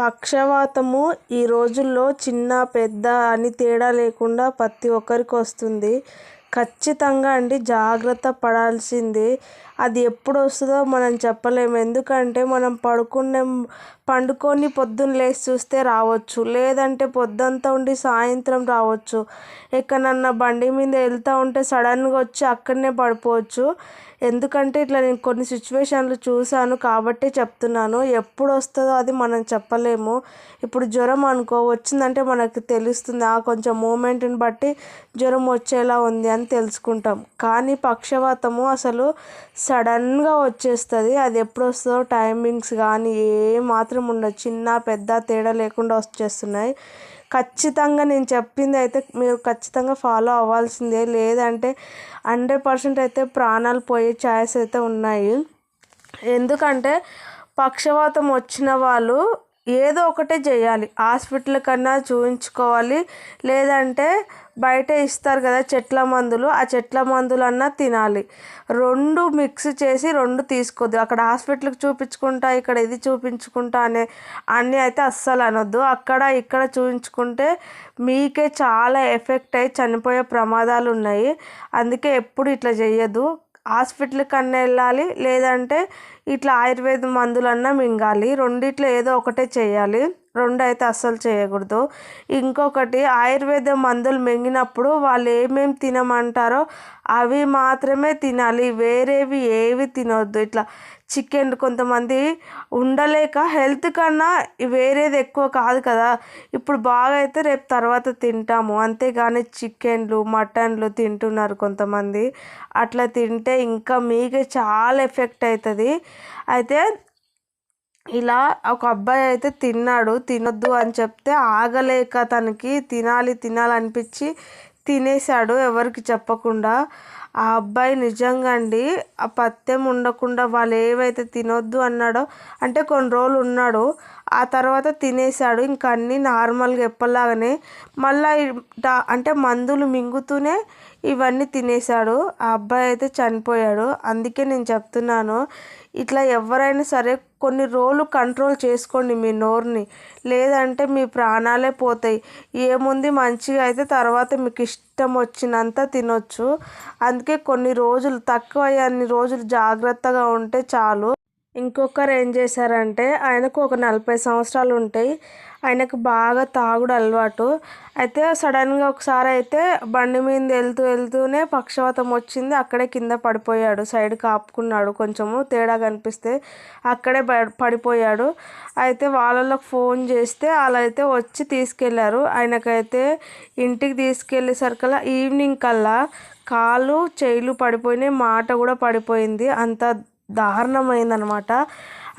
పక్షవాతము ఈ రోజుల్లో చిన్న పెద్ద అని తేడా లేకుండా ప్రతి ఒక్కరికి వస్తుంది. ఖచ్చితంగా అండి జాగ్రత్త పడాల్సిందే. అది ఎప్పుడు వస్తుందో మనం చెప్పలేము. ఎందుకంటే మనం పడుకునే పండుకొని పొద్దున్న లేచి చూస్తే రావచ్చు. లేదంటే పొద్దంతా ఉండి సాయంత్రం రావచ్చు. ఎక్కడన్నా బండి మీద వెళ్తూ ఉంటే సడన్గా వచ్చి అక్కడనే పడిపోవచ్చు. ఎందుకంటే ఇట్లా నేను కొన్ని సిచ్యువేషన్లు చూశాను కాబట్టి చెప్తున్నాను. ఎప్పుడు వస్తుందో అది మనం చెప్పలేము. ఇప్పుడు జ్వరం అనుకో వచ్చిందంటే మనకు తెలుస్తుంది. ఆ కొంచెం మూమెంట్ని బట్టి జ్వరం వచ్చేలా ఉంది. అని తెలుసుకుంటాం. కానీ పక్షవాతము అసలు సడన్గా వచ్చేస్తుంది. అది ఎప్పుడు వస్తుందో టైమింగ్స్ కానీ ఏ మాత్రం ఉండదు. చిన్న పెద్ద తేడా లేకుండా వచ్చేస్తున్నాయి. ఖచ్చితంగా నేను చెప్పింది అయితే మీరు ఖచ్చితంగా ఫాలో అవ్వాల్సిందే. లేదంటే హండ్రెడ్ పర్సెంట్ అయితే ప్రాణాలు పోయే ఛాయస్ అయితే ఉన్నాయి. ఎందుకంటే పక్షవాతం వచ్చిన వాళ్ళు ఏదో ఒకటే చేయాలి. హాస్పిటల్ కన్నా చూపించుకోవాలి లేదంటే బయట ఇస్తారు కదా చెట్ల మందులు. ఆ చెట్ల మందులన్నా తినాలి. రెండు మిక్స్ చేసి రెండు తీసుకోవద్దు అక్కడ హాస్పిటల్కి చూపించుకుంటా ఇక్కడ ఇది చూపించుకుంటా అనే అన్నీ అయితే అస్సలు అనొద్దు. అక్కడ ఇక్కడ చూపించుకుంటే మీకే చాలా ఎఫెక్ట్ అయ్యి చనిపోయే ప్రమాదాలు ఉన్నాయి. అందుకే ఎప్పుడు ఇట్లా చేయొద్దు హాస్పిటల్ కన్నా వెళ్ళాలి లేదంటే ఇట్లా ఆయుర్వేద మందులన్నా మింగాలి. రెండిట్లో ఏదో ఒకటే చేయాలి. రెండు అయితే అస్సలు చేయకూడదు. ఇంకొకటి ఆయుర్వేద మందులు మింగినప్పుడు వాళ్ళు ఏమేమి తినమంటారో అవి మాత్రమే తినాలి. వేరేవి ఏవి తినవద్దు ఇట్లా చికెన్ కొంతమంది ఉండలేక హెల్త్ కన్నా వేరేది ఎక్కువ కాదు కదా. ఇప్పుడు బాగా అయితే రేపు తర్వాత తింటాము. అంతేగాని చికెన్లు మటన్లు తింటున్నారు కొంతమంది. అట్లా తింటే ఇంకా మీకే చాలా ఎఫెక్ట్ అవుతుంది అయితే ఇలా ఒక అబ్బాయి అయితే తిన్నాడు తినొద్దు అని చెప్తే ఆగలేక తనకి తినాలి తినాలనిపించి తినేశాడు ఎవరికి చెప్పకుండా. ఆ అబ్బాయి నిజంగా అండి ఆ పత్యం ఉండకుండా వాళ్ళు ఏవైతే తినొద్దు అన్నాడో అంటే కొన్ని రోజులు ఉన్నాడు ఆ తర్వాత తినేశాడు ఇంకా అన్నీ నార్మల్గా ఎప్పటిలాగానే మళ్ళీ అంటే మందులు మింగుతూనే ఇవన్నీ తినేశాడు. ఆ అబ్బాయి అయితే చనిపోయాడు. అందుకే నేను చెప్తున్నాను ఇట్లా ఎవరైనా సరే కొన్ని రోజులు కంట్రోల్ చేసుకోండి మీ నోరుని. లేదంటే మీ ప్రాణాలే పోతాయి. ఏముంది మంచిగా అయితే తర్వాత మీకు ఇష్టం వచ్చినంత తినొచ్చు. అందుకే కొన్ని రోజులు తక్కువ అన్ని రోజులు జాగ్రత్తగా ఉంటే చాలు. ఇంకొకరు ఏం చేశారంటే ఆయనకు ఒక నలభై సంవత్సరాలు ఉంటాయి. ఆయనకు బాగా తాగుడు అలవాటు. అయితే సడన్గా ఒకసారి అయితే బండి మీద వెళ్తూ వెళ్తూనే పక్షవాతం వచ్చింది. అక్కడే కింద పడిపోయాడు. సైడ్ కాపుకున్నాడు. కొంచెము తేడా కనిపిస్తే అక్కడే పడిపోయాడు. అయితే వాళ్ళకి ఫోన్ చేస్తే వాళ్ళైతే అయితే వచ్చి తీసుకెళ్ళారు. ఆయనకైతే ఇంటికి తీసుకెళ్ళేసరికల్లా ఈవినింగ్ కల్లా కాళ్ళు చేయిలు పడిపోయినాయి. మాట కూడా పడిపోయింది. అంత దారుణమైందనమాట.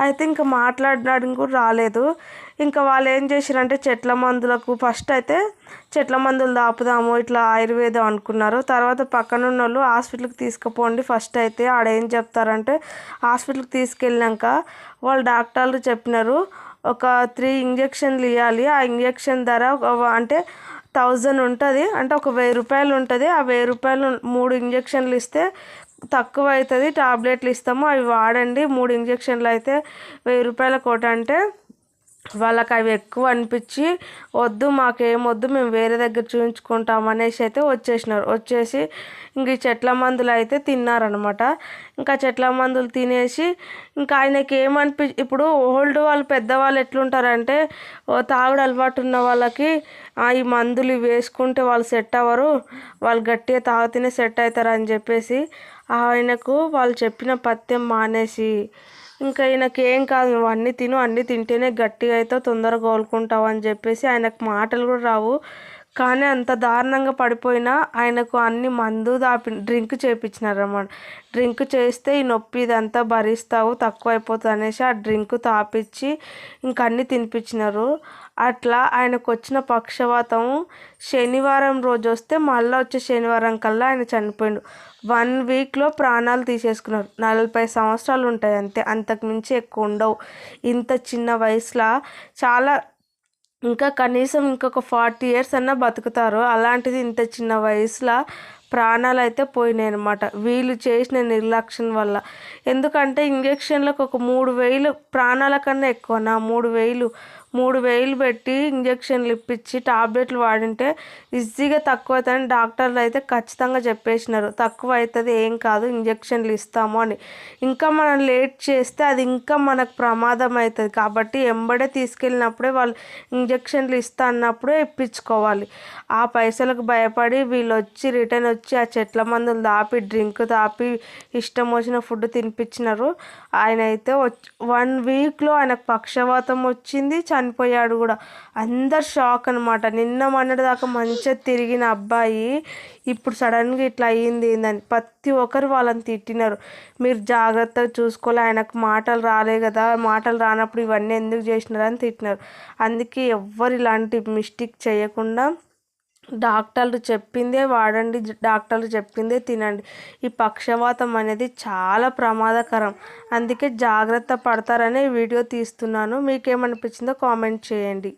అయితే ఇంకా మాట్లాడడానికి కూడా రాలేదు. ఇంకా వాళ్ళు ఏం చేశారంటే చెట్ల మందులకు ఫస్ట్ అయితే చెట్ల మందులు దాపుదాము ఇట్లా ఆయుర్వేదం అనుకున్నారు. తర్వాత పక్కన ఉన్న వాళ్ళు హాస్పిటల్కి తీసుకుపోండి ఫస్ట్ అయితే ఆడ ఏం చెప్తారంటే హాస్పిటల్కి తీసుకెళ్ళాక వాళ్ళు డాక్టర్లు చెప్పినారు ఒక త్రీ ఇంజక్షన్లు ఇవ్వాలి ఆ ఇంజక్షన్ ధర అంటే థౌజండ్ ఉంటుంది. అంటే ఒక వెయ్యి రూపాయలు ఉంటుంది. ఆ వెయ్యి రూపాయలు మూడు ఇంజక్షన్లు ఇస్తే తక్కువ అవుతుంది టాబ్లెట్లు ఇస్తాము అవి వాడండి. మూడు ఇంజక్షన్లు అయితే వెయ్యి రూపాయల కోట అంటే వాళ్ళకి అవి ఎక్కువ అనిపించి వద్దు మాకేం వద్దు మేము వేరే దగ్గర చూపించుకుంటాం అనేసి అయితే వచ్చేసినారు. వచ్చేసి ఇంక ఈ చెట్ల మందులు అయితే తిన్నారనమాట. ఇంకా చెట్ల మందులు తినేసి ఇంకా ఆయనకి ఏమనిపి ఇప్పుడు ఓల్డ్ వాళ్ళు పెద్దవాళ్ళు ఎట్లుంటారంటే తాగుడు అలవాటు ఉన్న వాళ్ళకి ఈ మందులు వేసుకుంటే వాళ్ళు సెట్ అవ్వరు. వాళ్ళు గట్టిగా తాగితేనే సెట్ అవుతారు అని చెప్పేసి ఆయనకు వాళ్ళు చెప్పిన పథ్యం మానేసి ఇంకా ఈయనకి ఏం కాదు నువ్వు అన్నీ తిను అన్నీ తింటేనే గట్టిగా అయితే తొందరగా కోలుకుంటావు అని చెప్పేసి ఆయనకు మాటలు కూడా రావు. కానీ అంత దారుణంగా పడిపోయినా ఆయనకు అన్ని మందు దాపి డ్రింక్ చేయించినారన్నమాట డ్రింక్ చేస్తే ఈ నొప్పి ఇదంతా భరిస్తావు తక్కువ అయిపోతుంది అనేసి ఆ డ్రింక్ తాపించి ఇంకా అన్నీ తినిపించినారు. అట్లా ఆయనకు వచ్చిన పక్షవాతం శనివారం రోజు వస్తే మళ్ళీ వచ్చే శనివారం కల్లా ఆయన చనిపోయిండు. వన్ వీక్లో ప్రాణాలు తీసేసుకున్నారు. నలభై సంవత్సరాలు ఉంటాయి అంతే. అంతకుమించి ఎక్కువ ఉండవు ఇంత చిన్న వయసులో చాలా ఇంకా కనీసం ఇంకొక ఫార్టీ ఇయర్స్ అన్నా బతుకుతారు. అలాంటిది ఇంత చిన్న వయసులో ప్రాణాలు అయితే పోయినాయి అనమాట వీళ్ళు చేసిన నిర్లక్ష్యం వల్ల. ఎందుకంటే ఇంజక్షన్లకు ఒక మూడు వేలు ప్రాణాల కన్నా ఎక్కువ నా మూడు వేలు. మూడు వేలు పెట్టి ఇంజక్షన్లు ఇప్పించి టాబ్లెట్లు వాడింటే ఈజీగా తక్కువ అవుతుందని డాక్టర్లు అయితే ఖచ్చితంగా చెప్పేసినారు. తక్కువ అవుతుంది ఏం కాదు ఇంజక్షన్లు ఇస్తాము అని. ఇంకా మనం లేట్ చేస్తే అది ఇంకా మనకు ప్రమాదం అవుతుంది కాబట్టి ఎంబడే తీసుకెళ్ళినప్పుడే వాళ్ళు ఇంజక్షన్లు ఇస్తా అన్నప్పుడే ఇప్పించుకోవాలి. ఆ పైసలకు భయపడి వీళ్ళు వచ్చి రిటర్న్ వచ్చి ఆ చెట్ల మందులు దాపి డ్రింక్ దాపి ఇష్టం వచ్చిన ఫుడ్ తినిపించినారు. ఆయన అయితే వన్ వీక్లో ఆయనకు పక్షవాతం వచ్చింది చనిపోయాడు కూడా. అందరు షాక్ అనమాట నిన్న మొన్నటి దాకా మంచిగా తిరిగిన అబ్బాయి ఇప్పుడు సడన్గా ఇట్లా అయ్యింది ఏందని. ప్రతి ఒక్కరు వాళ్ళని తిట్టినారు. మీరు జాగ్రత్తగా చూసుకోలే ఆయనకు మాటలు రాలే కదా. మాటలు రానప్పుడు ఇవన్నీ ఎందుకు చేసినారు అని తిట్టినారు. అందుకే ఎవ్వరు ఇలాంటి మిస్టేక్ చేయకుండా డాక్టర్లు చెప్పిందే వాడండి డాక్టర్లు చెప్పిందే తినండి. ఈ పక్షవాతం అనేది చాలా ప్రమాదకరం. అందుకే జాగ్రత్త పడతారనే వీడియో తీస్తున్నాను. మీకేమనిపించిందో కామెంట్ చేయండి.